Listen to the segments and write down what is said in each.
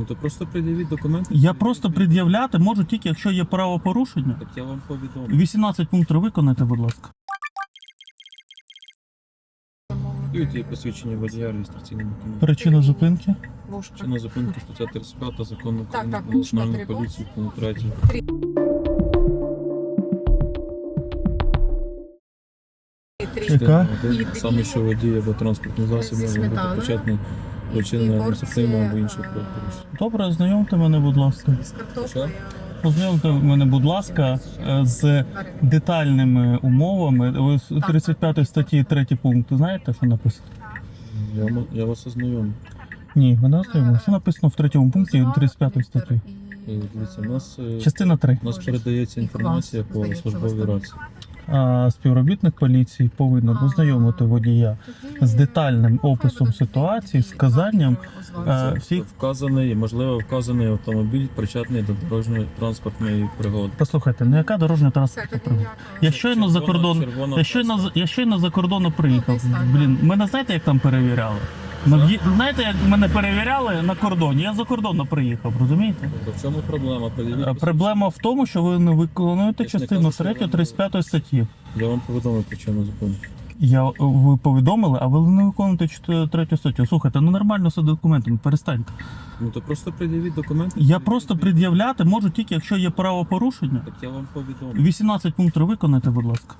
Ну то просто пред'явіть документи. Я просто пред'являти можу тільки, якщо є правопорушення. Так я вам повідомлю. 18 пунктів виконайте, будь ласка. Дають є посвідчення водія реєстраційним документом. Причина зупинки. Вушка. Чи на зупинку стаття 35 закону України так, про національну поліцію, пункт 3. Яка? Саме що водій або транспортний засіб зі може бути сметаною. почетний Дві адміністративного або порції, іншого е. Добре, ознайомте мене, будь ласка. Картоплею. Ознайомте мене, будь ласка, е, з детальними умовами. Ви з 35 статті 3 пункт. Знаєте, що написано? Я, м- я вас ознайомлю. Ні, ви не ознайомили. Що написано в третьому пункті 35 статті? Е, Дивіться, у нас, е, Частина 3. у нас передається інформація по службовій рації. А співробітник поліції повинен ознайомити водія з детальним описом ситуації, з вказанням е, всіх. Вказаний, можливо, вказаний автомобіль причетний до дорожньої транспортної пригоди. Послухайте, ну яка дорожня транспортна пригода? Я щойно за кордон. червона Я щойно, з- я щойно за кордону приїхав. Блін, мене знаєте, як там перевіряли? В'ї- Знаєте, як мене перевіряли на кордоні? Я за кордону приїхав, розумієте? Тобто в чому проблема? Е, Проблема в тому, що ви не виконуєте Я ж не частину кажу, що 3 ви не 35 статті. Я вам повідомив причину зупинки. Я ви повідомили, а ви не виконуєте 3 статтю. Слухайте, ну нормально все документами, перестаньте. Ну то просто пред'явіть документи. Я просто пред'являти можу тільки, якщо є правопорушення. Так я вам повідомлю. 18 пунктів виконайте, будь ласка.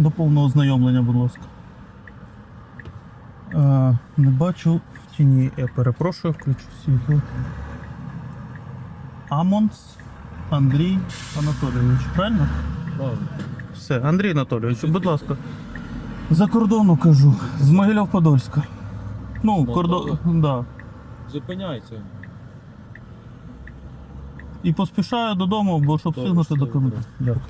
До повного ознайомлення, будь ласка. Е, не бачу в тіні. Я перепрошую, включу світло. Амонс Андрій Анатолійович, правильно? Правильно. Все, Андрій Анатолійович, будь ласка. За кордону кажу, з Могилів-Подольська. Ну, кордон. Да. Зупиняйте. І поспішаю додому, бо щоб встигнути документи. Дякую.